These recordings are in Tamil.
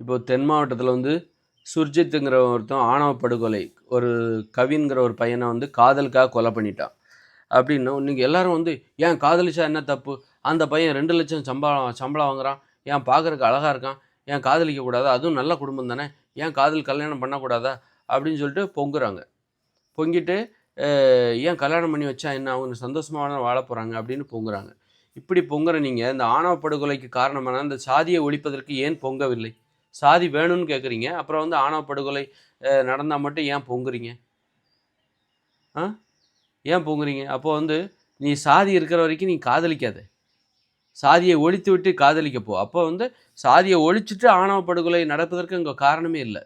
இப்போ தென் மாவட்டத்தில் வந்து சுர்ஜித்துங்கிற ஒருத்தன் ஆணவ படுகொலை ஒரு கவின்கிற ஒரு பையனை வந்து காதலுக்காக கொலை பண்ணிட்டான். அப்படின்னா நீங்கள் எல்லோரும் வந்து ஏன் காதலிச்சா என்ன தப்பு? அந்த பையன் ரெண்டு லட்சம் சம்பளம் சம்பளம் வாங்குறான். ஏன் பார்க்குறக்கு அழகாக இருக்கான். ஏன் காதலிக்க கூடாதா? அதுவும் நல்ல குடும்பம் தானே. ஏன் காதல் கல்யாணம் பண்ணக்கூடாதா அப்படின்னு சொல்லிட்டு பொங்குறாங்க. பொங்கிட்டு ஏன் கல்யாணம் பண்ணி வச்சா என்ன? அவங்க சந்தோஷமான வாழ போகிறாங்க அப்படின்னு பொங்குறாங்க. இப்படி பொங்குற நீங்கள் இந்த ஆணவ படுகொலைக்கு காரணமான அந்த சாதியை ஒழிப்பதற்கு ஏன் பொங்கவில்லை? சாதி வேணும்னு கேட்குறீங்க அப்புறம் வந்து ஆணவ படுகொலை நடந்தால் மட்டும் ஏன் பொங்குறீங்க? ஆ? ஏன் பொங்குறீங்க? அப்போ வந்து நீ சாதி இருக்கிற வரைக்கும் நீ காதலிக்காத. சாதியை ஒழித்து விட்டு காதலிக்க போ. அப்போ வந்து சாதியை ஒழிச்சிட்டு ஆணவ படுகொலை நடப்பதற்கு இங்கே காரணமே இல்லை.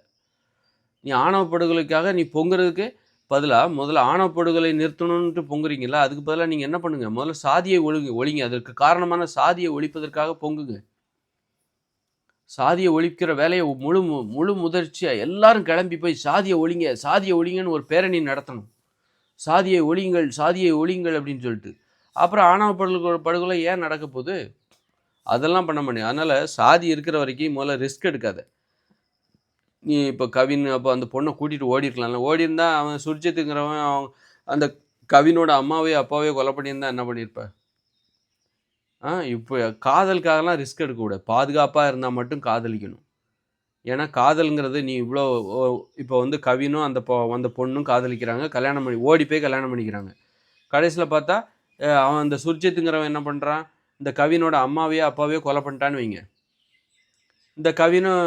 நீ ஆணவ படுகொலைக்காக நீ பொங்குறதுக்கு பதிலாக முதல்ல ஆணவ படுகொலை நிறுத்தணும்ன்ட்டு பொங்குறீங்களா அதுக்கு பதிலாக நீங்கள் என்ன பண்ணுங்கள் முதல்ல சாதியை ஒழுங்கு ஒழிங்க. அதற்கு காரணமான சாதியை ஒழிப்பதற்காக பொங்குங்க. சாதியை ஒழிக்கிற வேலையை முழு மு- முழு முதிர்ச்சியாக எல்லாரும் கிளம்பி போய் சாதியை ஒழிங்க சாதியை ஒழிங்கன்னு ஒரு பேரணி நடத்தணும். சாதியை ஒழிங்கள் சாதியை ஒழிங்கள் அப்படின்னு சொல்லிட்டு. அப்புறம் ஆணவ படுகொலை படுகொலை ஏன் நடக்க போகுது? அதெல்லாம் பண்ண முடியும் அதனால் சாதி இருக்கிற வரைக்கும் முதல்ல ரிஸ்க் எடுக்காத. நீ இப்போ கவின் அப்போ அந்த பொண்ணை கூட்டிகிட்டு ஓடிருக்கலாம்ல. ஓடி அவன் சுர்ஜித்துங்கிறவன் அவன் அந்த கவினோட அம்மாவையோ அப்பாவையோ கொலை பண்ணியிருந்தா என்ன பண்ணியிருப்பேன் இப்போ காதலுக்காகலாம் ரிஸ்க் எடுக்கக்கூடாது. பாதுகாப்பாக இருந்தால் மட்டும் காதலிக்கணும். ஏன்னா காதலுங்கிறது நீ இவ்வளோ இப்போ வந்து கவினும் அந்த பொ அந்த பொண்ணும் காதலிக்கிறாங்க. கல்யாணம் பண்ணி ஓடி போய் கல்யாணம் பண்ணிக்கிறாங்க. கடைசியில் பார்த்தா அவன் அந்த சுர்ஜித்துங்கிறவன் என்ன பண்ணுறான் இந்த கவினோட அம்மாவையோ அப்பாவையோ கொலை பண்ணிட்டான்னு வைங்க. இந்த கவினும்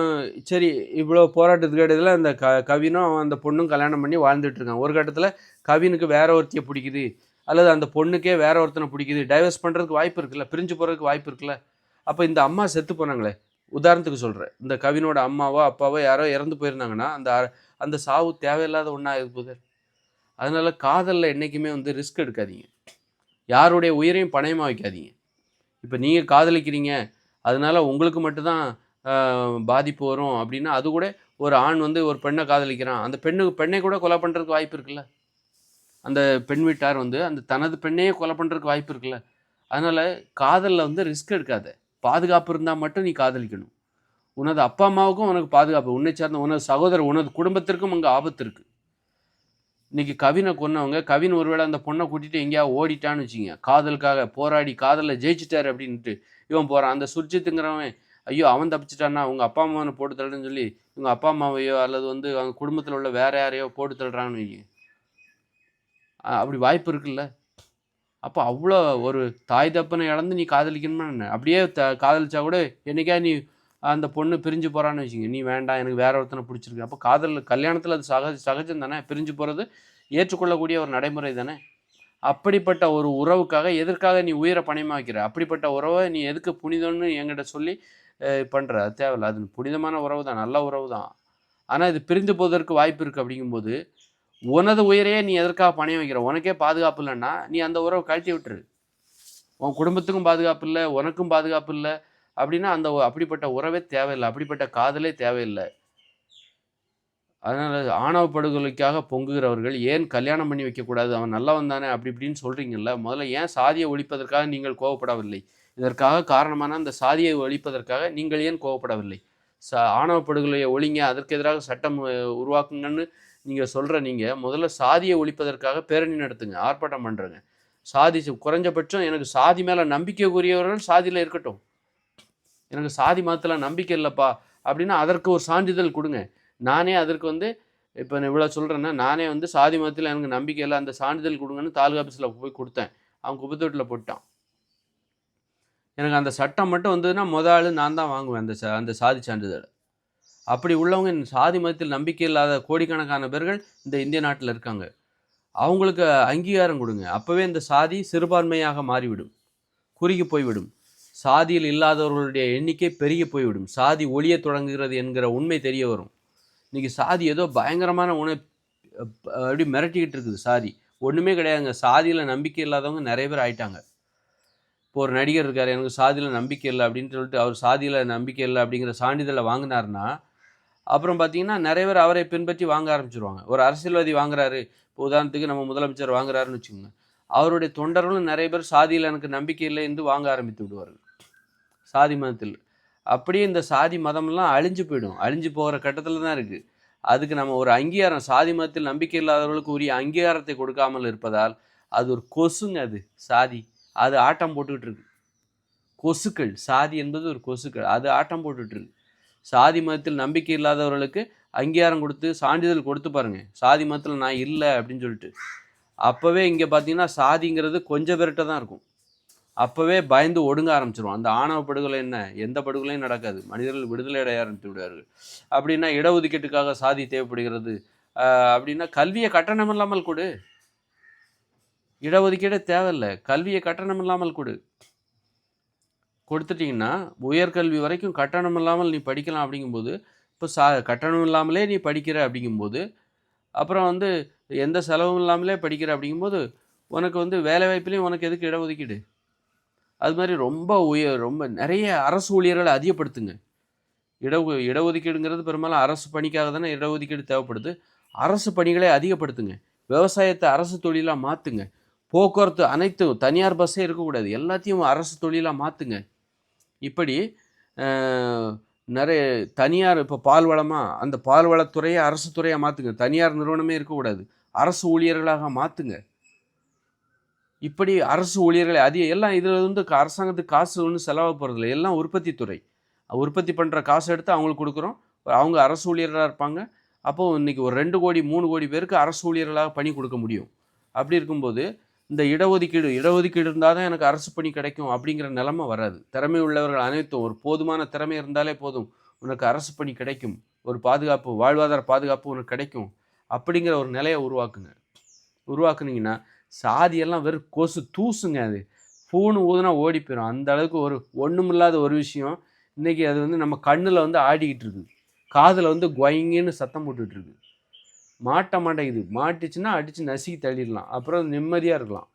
சரி இவ்வளோ போராட்டத்துக்கு இடையில அந்த க கவினும் அவன் அந்த பொண்ணும் கல்யாணம் பண்ணி வாழ்ந்துட்டு இருக்கான். ஒரு கட்டத்தில் கவினுக்கு வேற ஒருத்தியை பிடிக்குது. அல்லது அந்த பொண்ணுக்கே வேற ஒருத்தனை பிடிக்குது. டைவர்ஸ் பண்ணுறதுக்கு வாய்ப்பு இருக்குல்ல பிரிஞ்சு போகிறதுக்கு வாய்ப்பு இருக்குல்ல. அப்போ இந்த அம்மா செத்து போனாங்களே. உதாரணத்துக்கு சொல்கிறேன் இந்த கவினோட அம்மாவோ அப்பாவோ யாரோ இறந்து போயிருந்தாங்கன்னா அந்த அந்த சாவு தேவையில்லாத ஒன்றா இருக்குது அதனால காதலில் என்றைக்குமே வந்து ரிஸ்க் எடுக்காதீங்க. யாருடைய உயிரையும் பணயமாக வைக்காதீங்க. இப்போ நீங்கள் காதலிக்கிறீங்க அதனால உங்களுக்கு மட்டும்தான் பாதிப்பு வரும் அப்படின்னா அது கூட ஒரு ஆண் வந்து ஒரு பெண்ணை காதலிக்கிறான். அந்த பெண்ணுக்கு பெண்ணை கூட கொலை பண்ணுறதுக்கு வாய்ப்பு இருக்குல்ல. அந்த பெண் வீட்டார் வந்து அந்த தனது பெண்ணையே கொலை பண்ணுறதுக்கு வாய்ப்பு இருக்குல்ல. அதனால் காதலில் வந்து ரிஸ்க் எடுக்காத. பாதுகாப்பு இருந்தால் மட்டும் நீ காதலிக்கணும். உனது அப்பா அம்மாவுக்கும் உனக்கு பாதுகாப்பு. உன்னை சார்ந்த உனது சகோதரர் உனது குடும்பத்திற்கும் அங்கே ஆபத்து இருக்குது இன்றைக்கி கவினை கொன்னவங்க கவின் ஒருவேளை அந்த பொண்ணை கூட்டிகிட்டு எங்கேயாவது ஓடிட்டான்னு வச்சுங்க காதலுக்காக போராடி காதலில் ஜெயிச்சிட்டார் அப்படின்ட்டு இவன் போகிறான் அந்த சுர்ஜித்துங்கிறவன் ஐயோ அவன் தப்பிச்சிட்டான்னா அவங்க அப்பா அம்மாவை போட்டு தள்ளுன்னு சொல்லி இவங்க அப்பா அம்மாவையோ அல்லது வந்து அவங்க குடும்பத்தில் உள்ள வேற யாரையோ போட்டு தள்ளுறான்னு வைங்க. அப்படி வாய்ப்பு இருக்குல்ல? அப்போ அவ்வளோ ஒரு தாய் தப்பனை இழந்து நீ காதலிக்கணுமா என்ன? அப்படியே த காதலிச்சா கூட என்னைக்கா நீ அந்த பொண்ணு பிரிஞ்சு போகிறான்னு வச்சுங்க நீ வேண்டாம் எனக்கு வேற ஒருத்தனை பிடிச்சிருக்கு. அப்போ காதல் கல்யாணத்தில் அது சகஜ சகஜம் தானே? பிரிஞ்சு போகிறது ஏற்றுக்கொள்ளக்கூடிய ஒரு நடைமுறை தானே? அப்படிப்பட்ட ஒரு உறவுக்காக எதற்காக நீ உயிரை பணயமாக வைக்கிற? அப்படிப்பட்ட உறவை நீ எதுக்கு புனிதம்னு என்கிட்ட சொல்லி பண்ணுற அது தேவையில்ல. அது புனிதமான உறவு தான் நல்ல உறவு தான் ஆனால் இது பிரிந்து போவதற்கு வாய்ப்பு இருக்குது அப்படிங்கும்போது உனது உயிரையே நீ எதற்காக பணயம் வைக்கிற? உனக்கே பாதுகாப்பு இல்லைன்னா நீ அந்த உறவை கழட்டி விட்டுரு. உன் குடும்பத்துக்கும் பாதுகாப்பு இல்லை உனக்கும் பாதுகாப்பு இல்லை அப்படின்னா அந்த அப்படிப்பட்ட உறவே தேவையில்லை. அப்படிப்பட்ட காதலே தேவையில்லை. அதனால் ஆணவ படுகொலைக்காக பொங்குகிறவர்கள் ஏன் கல்யாணம் பண்ணி வைக்கக்கூடாது அவன் நல்லவன் தானே? அப்படி இப்படின்னு சொல்கிறீங்கல்ல முதல்ல ஏன் சாதியை ஒழிப்பதற்காக நீங்கள் கோவப்படவில்லை? இதற்காக காரணமான அந்த சாதியை ஒழிப்பதற்காக நீங்கள் ஏன் கோவப்படவில்லை? ச ஆணவ படுகொலையை ஒழிங்க அதற்கு எதிராக சட்டம் உருவாக்குங்கன்னு நீங்கள் சொல்கிற நீங்கள் முதல்ல சாதியை ஒழிப்பதற்காக பேரணி நடத்துங்க ஆர்ப்பாட்டம் பண்ணுறங்க சாதி குறைஞ்சபட்சம் எனக்கு சாதி மேலே நம்பிக்கைக்குரியவர்கள் சாதியில் இருக்கட்டும். எனக்கு சாதி மதத்தில் நம்பிக்கை இல்லைப்பா அப்படின்னா அதற்கு ஒரு சான்றிதழ் கொடுங்க. நானே அதற்கு வந்து இப்போ நான் இவ்வளோ சொல்கிறேன்னா நானே வந்து சாதி மதத்தில் எனக்கு நம்பிக்கை இல்லை அந்த சான்றிதழ் கொடுங்கன்னு தாலுகா ஆஃபீஸில் போய் கொடுத்தேன். அவன் குப்பத்தொட்டில் போட்டான். எனக்கு அந்த சட்டம் மட்டும் வந்ததுன்னா முத ஆள் நான் தான் வாங்குவேன் அந்த சா அந்த சாதி சான்றிதழை. அப்படி உள்ளவங்க சாதி மதத்தில் நம்பிக்கை இல்லாத கோடிக்கணக்கான பேர்கள் இந்த இந்திய நாட்டில் இருக்காங்க. அவங்களுக்கு அங்கீகாரம் கொடுங்க. அப்போவே இந்த சாதி சிறுபான்மையாக மாறிவிடும். குறுகி போய்விடும். சாதியில் இல்லாதவர்களுடைய எண்ணிக்கை பெருகி போய்விடும். சாதி ஒளிய தொடங்குகிறது என்கிற உண்மை தெரிய வரும். இன்றைக்கி சாதி ஏதோ பயங்கரமான உணவு அப்படி மிரட்டிக்கிட்டு இருக்குது சாதி. ஒன்றுமே கிடையாதுங்க. சாதியில் நம்பிக்கை இல்லாதவங்க நிறைய பேர் ஆயிட்டாங்க. இப்போ ஒரு நடிகர் இருக்கார். எனக்கு சாதியில் நம்பிக்கை இல்லை அப்படின்னு சொல்லிட்டு அவர் சாதியில் நம்பிக்கை இல்லை அப்படிங்கிற சான்றிதழை வாங்கினார்னா அப்புறம் பார்த்தீங்கன்னா நிறைய பேர் அவரை பின்பற்றி வாங்க ஆரம்பிச்சிருவாங்க. ஒரு அரசியல்வாதி வாங்குறாரு. இப்போ உதாரணத்துக்கு நம்ம முதலமைச்சர் வாங்குறாருன்னு வச்சுக்கோங்க. அவருடைய தொண்டர்களும் நிறைய பேர் சாதியில் எனக்கு நம்பிக்கை இல்லை என்று வாங்க ஆரம்பித்து விடுவார்கள். சாதி மதத்தில். அப்படியே இந்த சாதி மதம்லாம் அழிஞ்சு போயிடும். அழிஞ்சு போகிற கட்டத்தில் தான் இருக்குது அதுக்கு நம்ம ஒரு அங்கீகாரம் சாதி மதத்தில் நம்பிக்கை இல்லாதவர்களுக்கு உரிய அங்கீகாரத்தை கொடுக்காமல் இருப்பதால் அது ஒரு கொசுங்க அது சாதி. அது ஆட்டம் போட்டுக்கிட்டு இருக்கு. கொசுக்கள் சாதி என்பது ஒரு கொசுக்கள். அது ஆட்டம் போட்டுக்கிட்டு இருக்கு. சாதி மதத்தில் நம்பிக்கை இல்லாதவர்களுக்கு அங்கீகாரம் கொடுத்து சான்றிதழ் கொடுத்து பாருங்கள் சாதி மதத்தில் நான் இல்லை அப்படின்னு சொல்லிட்டு. அப்போவே இங்கே பார்த்தீங்கன்னா சாதிங்கிறது கொஞ்சம் பேர்கிட்ட தான் இருக்கும். அப்போவே பயந்து ஒடுங்க ஆரம்பிச்சிடும் அந்த ஆணவ படுகொலை என்ன? எந்த படுகொலையும் நடக்காது. மனிதர்கள் விடுதலை அடைய ஆரம்பித்து விடுவார்கள். அப்படின்னா இடஒதுக்கீட்டுக்காக சாதி தேவைப்படுகிறது. அப்படின்னா கல்வியை கட்டணம் இல்லாமல் கொடு. இடஒதுக்கீடே தேவையில்லை. கல்வியை கட்டணம் இல்லாமல் கொடு. கொடுத்துட்டிங்கன்னா உயர்கல்வி வரைக்கும் கட்டணம் இல்லாமல் நீ படிக்கலாம் அப்படிங்கும்போது இப்போ சா கட்டணம் இல்லாமலே நீ படிக்கிற அப்படிங்கும்போது அப்புறம் வந்து எந்த செலவும் இல்லாமலே படிக்கிற அப்படிங்கும்போது உனக்கு வந்து வேலை வாய்ப்புலேயும் உனக்கு எதுக்கு இடஒதுக்கீடு? அது மாதிரி ரொம்ப உயர் ரொம்ப நிறைய அரசு ஊழியர்களை அதிகப்படுத்துங்க. இட இடஒதுக்கீடுங்கிறது பெரும்பாலும் அரசு பணிக்காக தானே இடஒதுக்கீடு தேவைப்படுது. அரசு பணிகளை அதிகப்படுத்துங்க. விவசாயத்தை அரசு தொழிலாக மாற்றுங்க போக்குவரத்து அனைத்தும் தனியார் பஸ்ஸே இருக்கக்கூடாது. எல்லாத்தையும் அரசு தொழிலாக மாற்றுங்க இப்படி நிறைய தனியார் இப்போ பால் வளமாக அந்த பால் வளத்துறையை அரசு துறையாக மாற்றுங்க தனியார் நிறுவனமே இருக்கக்கூடாது. அரசு ஊழியர்களாக மாற்றுங்க இப்படி அரசு ஊழியர்களை அதிக எல்லாம் இதில் வந்து அரசாங்கத்துக்கு காசு ஒன்றும் செலவாக போகிறதில்ல எல்லாம் உற்பத்தி துறை. உற்பத்தி பண்ணுற காசு எடுத்து அவங்களுக்கு கொடுக்குறோம். அவங்க அரசு ஊழியர்களாக இருப்பாங்க. அப்போது இன்னைக்கு ஒரு ரெண்டு கோடி மூணு கோடி பேருக்கு அரசு ஊழியர்களாக பணி கொடுக்க முடியும். அப்படி இருக்கும்போது இந்த இடஒதுக்கீடு இடஒதுக்கீடு இருந்தால் தான் எனக்கு அரசு பணி கிடைக்கும் அப்படிங்கிற நிலமை வராது. திறமை உள்ளவர்கள் அனைத்தும் ஒரு போதுமான திறமை இருந்தாலே போதும் உனக்கு அரசு பணி கிடைக்கும். ஒரு பாதுகாப்பு வாழ்வாதார பாதுகாப்பு உனக்கு கிடைக்கும் அப்படிங்கிற ஒரு நிலையை உருவாக்குங்க. உருவாக்குனீங்கன்னா சாதியெல்லாம் வெறும் கொசு தூசுங்க அது. பூணு ஊதுனா ஓடி போயிடும் அந்த அளவுக்கு ஒரு ஒன்றுமில்லாத ஒரு விஷயம். இன்றைக்கி அது வந்து நம்ம கண்ணில் வந்து ஆடிக்கிட்டு இருக்குது. காதில் வந்து குவைங்கன்னு சத்தம் போட்டுட்டு இருக்குது. மாட்ட மாட்டேங்குது மாட்டுச்சுன்னா அடித்து நசுக்கி தள்ளிடலாம். அப்புறம் நிம்மதியாக இருக்கலாம்.